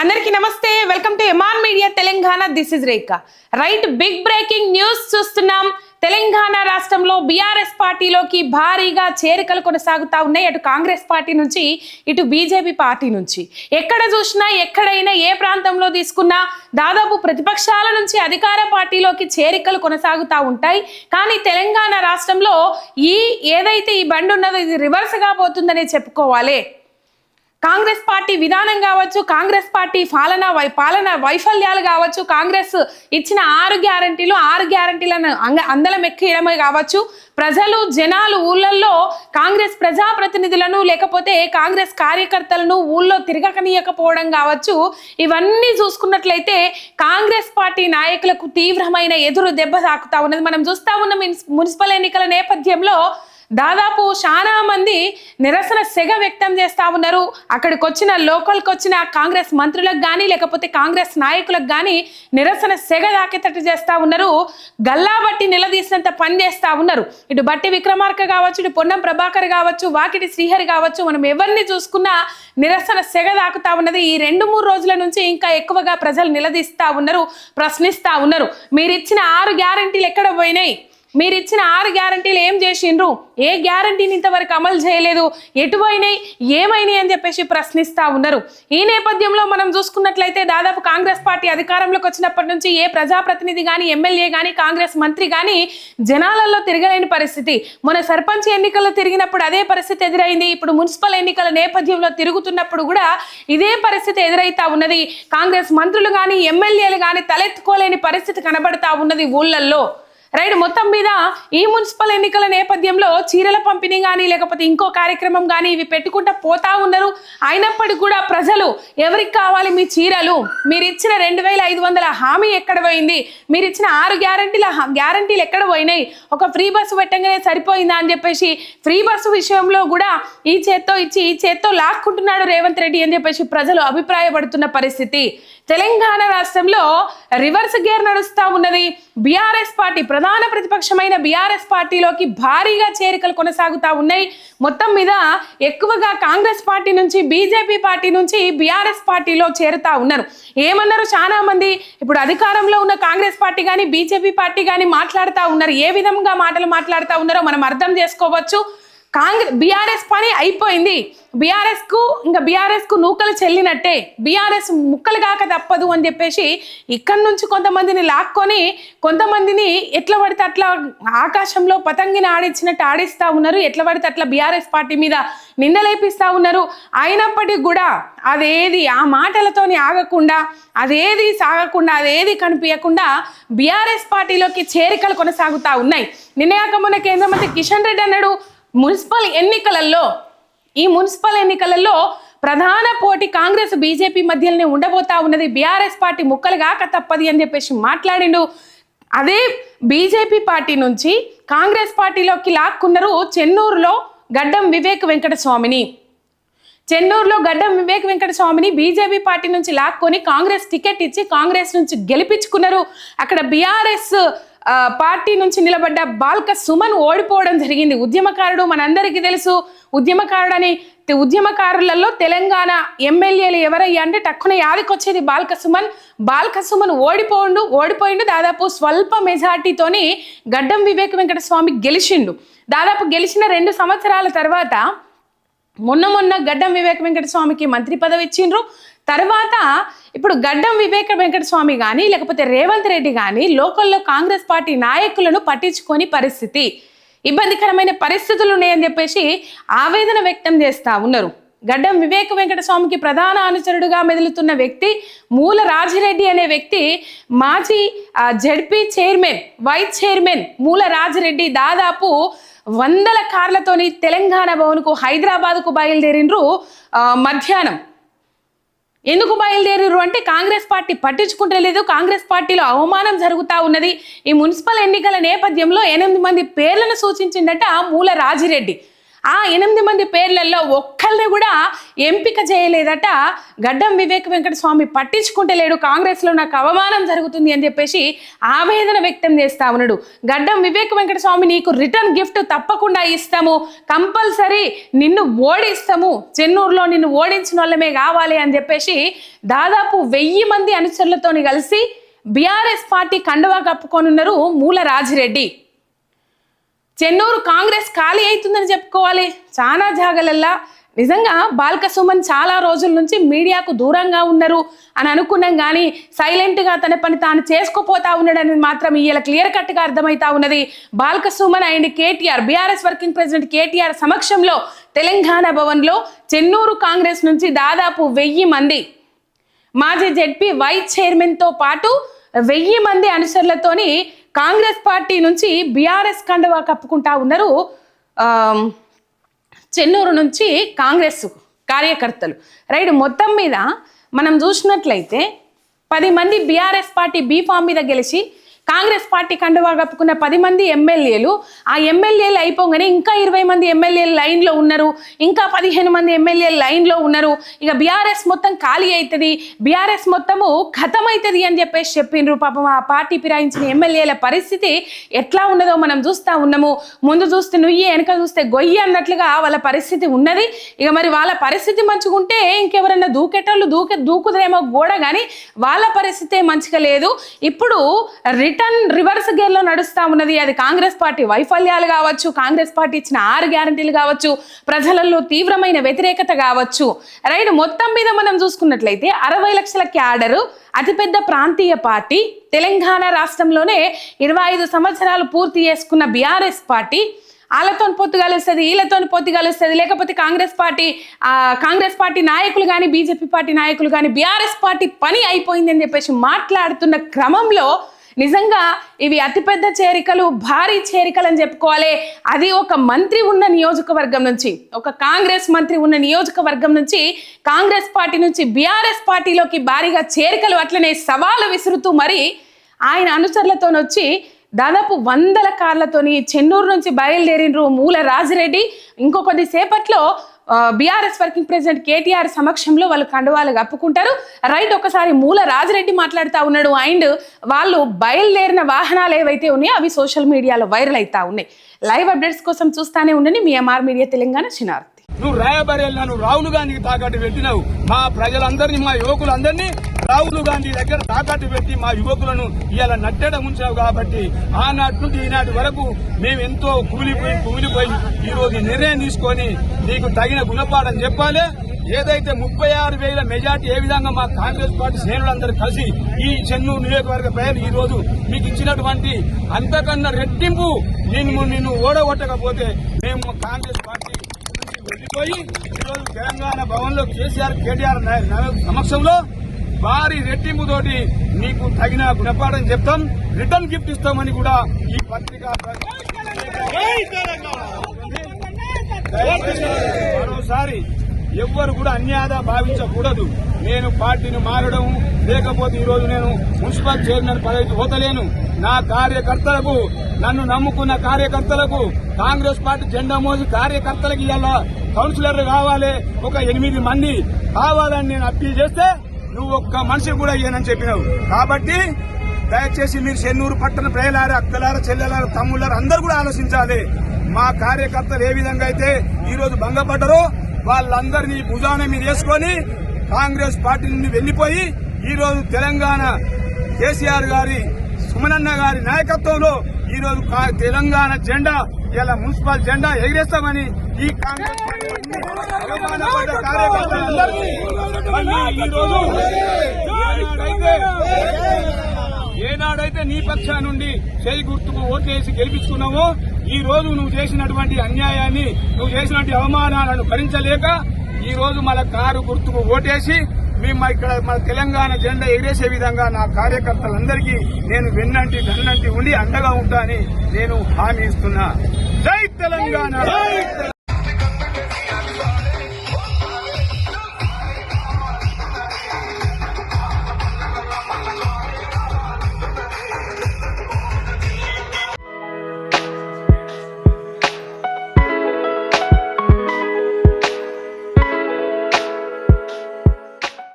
అందరికీ నమస్తే. Welcome to ఎమాన్ media Telangana. This is Rekha. Right big breaking news చూస్తున్నాం. తెలంగాణ రాష్ట్రంలో బీఆర్ఎస్ పార్టీలోకి భారీగా చేరికలు కొనసాగుతా ఉన్నాయి. అటు కాంగ్రెస్ పార్టీ నుంచి ఇటు బీజేపీ పార్టీ నుంచి. ఎక్కడ చూసినా ఎక్కడైనా ఏ ప్రాంతంలో తీసుకున్నా దాదాపు ప్రతిపక్షాల నుంచి అధికార పార్టీలోకి చేరికలు కొనసాగుతూ ఉంటాయి. కానీ తెలంగాణ రాష్ట్రంలో ఈ ఏదైతే ఈ బండి ఉన్నదో ఇది రివర్స్గా పోతుందనే చెప్పుకోవాలి. కాంగ్రెస్ పార్టీ విధానం కావచ్చు కాంగ్రెస్ పార్టీ పాలన వై పాలన వైఫల్యాలు కావచ్చు కాంగ్రెస్ ఇచ్చిన ఆరు గ్యారంటీలు ఆరు గ్యారంటీలను అంగ అందలం ఎక్కియడమే కావచ్చు. ప్రజలు జనాలు ఊళ్ళల్లో కాంగ్రెస్ ప్రజాప్రతినిధులను లేకపోతే కాంగ్రెస్ కార్యకర్తలను ఊళ్ళో తిరగకనీయకపోవడం కావచ్చు. ఇవన్నీ చూసుకున్నట్లయితే కాంగ్రెస్ పార్టీ నాయకులకు తీవ్రమైన ఎదురు దెబ్బ తాకుతా ఉన్నది. మనం చూస్తా ఉన్న మున్సి- మున్సిపల్ ఎన్నికల నేపథ్యంలో దాదాపు చాలా మంది నిరసన సెగ వ్యక్తం చేస్తూ ఉన్నారు. అక్కడికి వచ్చిన లోకల్కి వచ్చిన కాంగ్రెస్ మంత్రులకు కానీ లేకపోతే కాంగ్రెస్ నాయకులకు కానీ నిరసన సెగ దాకేటట్టు చేస్తూ ఉన్నారు. గల్లా బట్టి నిలదీసినంత పని చేస్తూ ఉన్నారు. ఇటు బట్టి విక్రమార్క కావచ్చు ఇటు పొన్నం ప్రభాకర్ కావచ్చు వాకిటి శ్రీహరి కావచ్చు మనం ఎవరిని చూసుకున్నా నిరసన సెగ దాకుతా ఉన్నది. ఈ రెండు మూడు రోజుల నుంచి ఇంకా ఎక్కువగా ప్రజలు నిలదీస్తూ ఉన్నారు ప్రశ్నిస్తూ ఉన్నారు. మీరు ఇచ్చిన ఆరు గ్యారంటీలు ఎక్కడ పోయినాయి? మీరు ఇచ్చిన ఆరు గ్యారంటీలు ఏం చేసిండ్రు? ఏ గ్యారంటీని ఇంతవరకు అమలు చేయలేదు? ఎటువైనాయి ఏమైనాయి అని చెప్పేసి ప్రశ్నిస్తూ ఉన్నారు. ఈ నేపథ్యంలో మనం చూసుకున్నట్లయితే దాదాపు కాంగ్రెస్ పార్టీ అధికారంలోకి వచ్చినప్పటి నుంచి ఏ ప్రజాప్రతినిధి కానీ ఎమ్మెల్యే కానీ కాంగ్రెస్ మంత్రి కానీ జనాలలో తిరగలేని పరిస్థితి. మన సర్పంచ్ ఎన్నికల్లో తిరిగినప్పుడు అదే పరిస్థితి ఎదురైంది. ఇప్పుడు మున్సిపల్ ఎన్నికల నేపథ్యంలో తిరుగుతున్నప్పుడు కూడా ఇదే పరిస్థితి ఎదురైతా ఉన్నది. కాంగ్రెస్ మంత్రులు కానీ ఎమ్మెల్యేలు కానీ తలెత్తుకోలేని పరిస్థితి కనబడతా ఉన్నది ఊళ్ళల్లో. రైట్ మొత్తం మీద ఈ మున్సిపల్ ఎన్నికల నేపథ్యంలో చీరల పంపిణీ కానీ లేకపోతే ఇంకో కార్యక్రమం కానీ ఇవి పెట్టుకుంటా పోతా ఉన్నారు. అయినప్పటికీ కూడా ప్రజలు ఎవరికి కావాలి మీ చీరలు? మీరు ఇచ్చిన రెండు వేల ఐదు వందల హామీ ఎక్కడ పోయింది? మీరు ఇచ్చిన ఆరు గ్యారంటీల గ్యారంటీలు ఎక్కడ పోయినాయి? ఒక ఫ్రీ బస్సు పెట్టగానే సరిపోయిందా అని చెప్పేసి ఫ్రీ బస్సు విషయంలో కూడా ఈ చేత్తో ఇచ్చి ఈ చేత్తో లాక్కుంటున్నాడు రేవంత్ రెడ్డి అని చెప్పేసి ప్రజలు అభిప్రాయపడుతున్న పరిస్థితి. తెలంగాణ రాష్ట్రంలో రివర్స్ గేర్ నడుస్తూ ఉన్నది. బీఆర్ఎస్ పార్టీ ప్రధాన ప్రతిపక్షమైన బీఆర్ఎస్ పార్టీలోకి భారీగా చేరికలు కొనసాగుతా ఉన్నాయి. మొత్తం మీద ఎక్కువగా కాంగ్రెస్ పార్టీ నుంచి బీజేపీ పార్టీ నుంచి బీఆర్ఎస్ పార్టీలో చేరుతా ఉన్నారు. ఏమన్నారు చాలా మంది? ఇప్పుడు అధికారంలో ఉన్న కాంగ్రెస్ పార్టీ కానీ బీజేపీ పార్టీ కానీ మాట్లాడుతూ ఉన్నారు. ఏ విధంగా మాటలు మాట్లాడుతూ ఉన్నారో మనం అర్థం చేసుకోవచ్చు. కాంగ్రెస్ బీఆర్ఎస్ పని అయిపోయింది. బీఆర్ఎస్కు ఇంకా బీఆర్ఎస్కు నూకలు చెల్లినట్టే. బీఆర్ఎస్ ముక్కలు కాక తప్పదు అని చెప్పేసి ఇక్కడి నుంచి కొంతమందిని లాక్కొని కొంతమందిని ఎట్లా పడితే అట్లా ఆకాశంలో పతంగిని ఆడించినట్టు ఆడిస్తా ఉన్నారు. ఎట్లా పడితే అట్లా బీఆర్ఎస్ పార్టీ మీద నిందలేపిస్తా ఉన్నారు. అయినప్పటికీ కూడా అదేది ఆ మాటలతోని ఆగకుండా అదేది సాగకుండా అదేది కనిపించకుండా బీఆర్ఎస్ పార్టీలోకి చేరికలు కొనసాగుతా ఉన్నాయి. నిన్నయాక మొన్న కేంద్ర మంత్రి కిషన్ రెడ్డి అన్నాడు మున్సిపల్ ఎన్నికలలో ఈ మున్సిపల్ ఎన్నికలలో ప్రధాన పోటీ కాంగ్రెస్ బీజేపీ మధ్యలోనే ఉండబోతా ఉన్నది. బీఆర్ఎస్ పార్టీ ముక్కలు కాక తప్పది అని చెప్పేసి మాట్లాడిండు. అదే బీజేపీ పార్టీ నుంచి కాంగ్రెస్ పార్టీలోకి లాక్కున్నారు చెన్నూరులో గడ్డం వివేక్ వెంకట స్వామిని చెన్నూరులో గడ్డం వివేక్ వెంకట స్వామిని బీజేపీ పార్టీ నుంచి లాక్కొని కాంగ్రెస్ టికెట్ ఇచ్చి కాంగ్రెస్ నుంచి గెలిపించుకున్నారు. అక్కడ బీఆర్ఎస్ పార్టీ నుంచి నిలబడ్డ బాల్క సుమన్ ఓడిపోవడం జరిగింది. ఉద్యమకారుడు మనందరికీ తెలుసు. ఉద్యమకారుడని తె- ఉద్యమకారులలో తెలంగాణ ఎమ్మెల్యేలు ఎవరయ్యా అంటే టక్కున యాదికొచ్చేది బాల్క సుమన్. బాల్క సుమన్ ఓడిపోండు ఓడిపోయిండు. దాదాపు స్వల్ప మెజార్టీతోని గడ్డం వివేక్ వెంకట స్వామి గెలిచిండు. దాదాపు గెలిచిన రెండు సంవత్సరాల తర్వాత మొన్న మొన్న గడ్డం వివేక వెంకట స్వామికి మంత్రి పదవి ఇచ్చిండ్రు. తర్వాత ఇప్పుడు గడ్డం వివేక వెంకట స్వామి కానీ లేకపోతే రేవంత్ రెడ్డి కానీ లోకల్లో కాంగ్రెస్ పార్టీ నాయకులను పట్టించుకొని పరిస్థితి. ఇబ్బందికరమైన పరిస్థితులు ఉన్నాయని చెప్పేసి ఆవేదన వ్యక్తం చేస్తా ఉన్నారు. గడ్డం వివేక వెంకట స్వామికి ప్రధాన అనుచరుడుగా మెదులుతున్న వ్యక్తి మూల రాజిరెడ్డి అనే వ్యక్తి మాజీ ఆ, జడ్పీ చైర్మన్ వైస్ చైర్మన్ మూల రాజిరెడ్డి దాదాపు వందల కార్లతోని తెలంగాణ భవన్కు హైదరాబాద్కు బయలుదేరిండ్రు మధ్యాహ్నం. ఎందుకు బయలుదేరారు అంటే కాంగ్రెస్ పార్టీ పట్టించుకుంటలేదు కాంగ్రెస్ పార్టీలో అవమానం జరుగుతా ఉన్నది. ఈ మున్సిపల్ ఎన్నికల నేపథ్యంలో ఎనిమిది మంది పేర్లను సూచించిందట మూల రాజిరెడ్డి. ఆ ఎనిమిది మంది పేర్లలో ఒక్కరిని కూడా ఎంపిక చేయలేదట. గడ్డం వివేక్ వెంకట స్వామి పట్టించుకుంటలేడు లేడు. కాంగ్రెస్లో నాకు అవమానం జరుగుతుంది అని చెప్పేసి ఆవేదన వ్యక్తం చేస్తా ఉన్నాడు. గడ్డం వివేక్ వెంకట స్వామి నీకు రిటర్న్ గిఫ్ట్ తప్పకుండా ఇస్తాము. కంపల్సరీ నిన్ను ఓడిస్తాము. చెన్నూరులో నిన్ను ఓడించిన వాళ్ళమే కావాలి అని చెప్పేసి దాదాపు వెయ్యి మంది అనుచరులతోని కలిసి బీఆర్ఎస్ పార్టీ కండువా కప్పుకొనున్నారు మూల రాజిరెడ్డి. చెన్నూరు కాంగ్రెస్ ఖాళీ అవుతుందని చెప్పుకోవాలి. చాలా జాగలల్లా. నిజంగా బాల్క సుమన్ చాలా రోజుల నుంచి మీడియాకు దూరంగా ఉన్నారు అని అనుకున్నాం కానీ సైలెంట్గా తన పని తాను చేసుకోపోతా ఉన్నాడని మాత్రం ఇలా క్లియర్ కట్గా అర్థమవుతా ఉన్నది. Balka Suman and KTR BRS working president KTR సమక్షంలో తెలంగాణ భవన్లో చెన్నూరు కాంగ్రెస్ నుంచి దాదాపు వెయ్యి మంది. మాజీ జెడ్పీ వైస్ చైర్మన్తో పాటు వెయ్యి మంది అనుసరులతోని కాంగ్రెస్ పార్టీ నుంచి బీఆర్ఎస్ కండువా కప్పుకుంటా ఉన్నారు చెన్నూరు నుంచి కాంగ్రెస్ కార్యకర్తలు. రైట్ మొత్తం మీద మనం చూసినట్లయితే పది మంది బీఆర్ఎస్ పార్టీ బీఫామ్ మీద గెలిచి కాంగ్రెస్ పార్టీ కండువా కప్పుకున్న పది మంది ఎమ్మెల్యేలు ఆ ఎమ్మెల్యేలు అయిపోగానే ఇంకా ఇరవై మంది ఎమ్మెల్యేలు లైన్లో ఉన్నారు ఇంకా పదిహేను మంది ఎమ్మెల్యేలు లైన్లో ఉన్నారు. ఇక బీఆర్ఎస్ మొత్తం ఖాళీ అవుతుంది బీఆర్ఎస్ మొత్తము ఖతం అవుతుంది అని చెప్పేసి చెప్పిండ్రు. పాపం ఆ పార్టీ ఫిరాయించిన ఎమ్మెల్యేల పరిస్థితి ఎట్లా ఉన్నదో మనం చూస్తా ఉన్నాము. ముందు చూస్తే నుయ్యి వెనక చూస్తే గొయ్యి అన్నట్లుగా వాళ్ళ పరిస్థితి ఉన్నది. ఇక మరి వాళ్ళ పరిస్థితి మంచిగుంటే ఇంకెవరన్నా దూకేటోళ్ళు దూకే దూకుదరేమో గోడ కానీ వాళ్ళ పరిస్థితే మంచిగా లేదు. ఇప్పుడు రిటర్న్ రివర్స్ గేర్లో నడుస్తా ఉన్నది. అది కాంగ్రెస్ పార్టీ వైఫల్యాలు కావచ్చు కాంగ్రెస్ పార్టీ ఇచ్చిన ఆరు గ్యారంటీలు కావచ్చు ప్రజలలో తీవ్రమైన వ్యతిరేకత కావచ్చు. రైట్ మొత్తం మీద మనం చూసుకున్నట్లయితే అరవై లక్షల క్యాడరు అతిపెద్ద ప్రాంతీయ పార్టీ తెలంగాణ రాష్ట్రంలోనే ఇరవై ఐదు సంవత్సరాలు పూర్తి చేసుకున్న బీఆర్ఎస్ పార్టీ. వాళ్ళతో పొత్తు కలుస్తుంది వీళ్ళతో పొత్తు కలుస్తుంది. లేకపోతే కాంగ్రెస్ పార్టీ కాంగ్రెస్ పార్టీ నాయకులు కానీ బీజేపీ పార్టీ నాయకులు కానీ బీఆర్ఎస్ పార్టీ పని అయిపోయింది అని చెప్పేసి మాట్లాడుతున్న క్రమంలో నిజంగా ఇవి అతిపెద్ద చేరికలు భారీ చేరికలు అని చెప్పుకోవాలి. అది ఒక మంత్రి ఉన్న నియోజకవర్గం నుంచి ఒక కాంగ్రెస్ మంత్రి ఉన్న నియోజకవర్గం నుంచి కాంగ్రెస్ పార్టీ నుంచి బీఆర్ఎస్ పార్టీలోకి భారీగా చేరికలు అట్లనే సవాలు విసురుతూ మరి ఆయన అనుచరులతో వచ్చి దాదాపు వందల కార్లతోని చెన్నూరు నుంచి బయలుదేరినరు మూల రాజిరెడ్డి. ఇంకో కొద్దిసేపట్లో బీఆర్ఎస్ వర్కింగ్ ప్రెసిడెంట్ కేటీఆర్ సమక్షంలో వాళ్ళు కండువాలు కప్పుకుంటారు. రైట్ ఒకసారి మూల రాజరెడ్డి మాట్లాడుతూ ఉన్నాడు. అండ్ వాళ్ళు బయలుదేరిన వాహనాలు ఏవైతే ఉన్నాయో అవి సోషల్ మీడియాలో వైరల్ అవుతా ఉన్నాయి. లైవ్ అప్డేట్స్ కోసం చూస్తానే ఉండండి. మీ ఎంఆర్ మీడియా తెలంగాణ చిన్నారు నువ్వు రాయబరేలా నువ్వు రాహుల్ గాంధీకి తాకట్టు పెట్టినావు. మా ప్రజలందరినీ మా యువకులందరినీ రాహుల్ గాంధీ దగ్గర తాకట్టు పెట్టి మా యువకులను ఇలా నట్టెడ ఉంచావు కాబట్టి ఆనాటి నుండి ఈనాటి వరకు మేము ఎంతో కూలిపోయి కూలిపోయి ఈరోజు నిర్ణయం తీసుకొని నీకు తగిన గుణపాఠం చెప్పాలి. ఏదైతే ముప్పై ఆరు వేల మెజార్టీ ఏ విధంగా మా కాంగ్రెస్ పార్టీ శ్రేణులందరూ కలిసి ఈ చెన్నూరు నియోజకవర్గ ప్రజలు ఈ రోజు మీకు ఇచ్చినటువంటి అంతకన్నా రెట్టింపు నిన్ను నిన్ను ఓడగొట్టకపోతే మేము కాంగ్రెస్ పార్టీ నుంచి ఈరోజు తెలంగాణ భవన్లో కేసీఆర్ కేటీఆర్ సమక్షంలో భారీ రెట్టింపు తోటి నీకు తగిన గుణపాఠం చెప్తాం. రిటర్న్ గిఫ్ట్ ఇస్తామని కూడా ఈ పత్రిక మరోసారి ఎవ్వరు కూడా అన్యాయ భావించకూడదు. నేను పార్టీని మారడం లేకపోతే ఈరోజు నేను మున్సిపల్ చైర్మన్ పదవికి పోతలేను. నా కార్యకర్తలకు నన్ను నమ్ముకున్న కార్యకర్తలకు కాంగ్రెస్ పార్టీ జెండా మోసి కార్యకర్తలకు ఇలా కౌన్సిలర్లు కావాలి. ఒక ఎనిమిది మంది కావాలని నేను అప్పీల్ చేస్తే నువ్వు ఒక్క మనిషి కూడా ఇయ్యనని చెప్పినావు. కాబట్టి దయచేసి మీరు చెన్నూరు పట్టణ ప్రజలారా అక్కలారా చెల్లెలారు తమ్ముళ్ళారు అందరూ కూడా ఆలోచించాలి. మా కార్యకర్తలు ఏ విధంగా అయితే ఈరోజు భంగపడ్డరో వాళ్ళందరినీ భుజాన మీద వేసుకొని కాంగ్రెస్ పార్టీ నుండి వెళ్ళిపోయి ఈరోజు తెలంగాణ కేసీఆర్ గారి సుమనన్న గారి నాయకత్వంలో ఈ రోజు తెలంగాణ జెండా ఇలా మున్సిపల్ జెండా ఎగిరేస్తామని ఈ కాంగ్రెస్ ఏనాడైతే ఏనాడైతే నీ పక్షా నుండి చేయి గుర్తుకు ఓట్లేసి గెలిపించుకున్నావో ఈ రోజు నువ్వు చేసినటువంటి అన్యాయాన్ని నువ్వు చేసినటువంటి అవమానాలను భరించలేక ఈ రోజు మన కారు గుర్తుకు ఓటేసి మేము ఇక్కడ మన తెలంగాణ జెండా ఎగిరేసే విధంగా నా కార్యకర్తలందరికీ నేను వెన్నంటి దన్నంటి ఉండి అండగా ఉంటానని నేను హామీ ఇస్తున్నా. జై తెలంగాణ!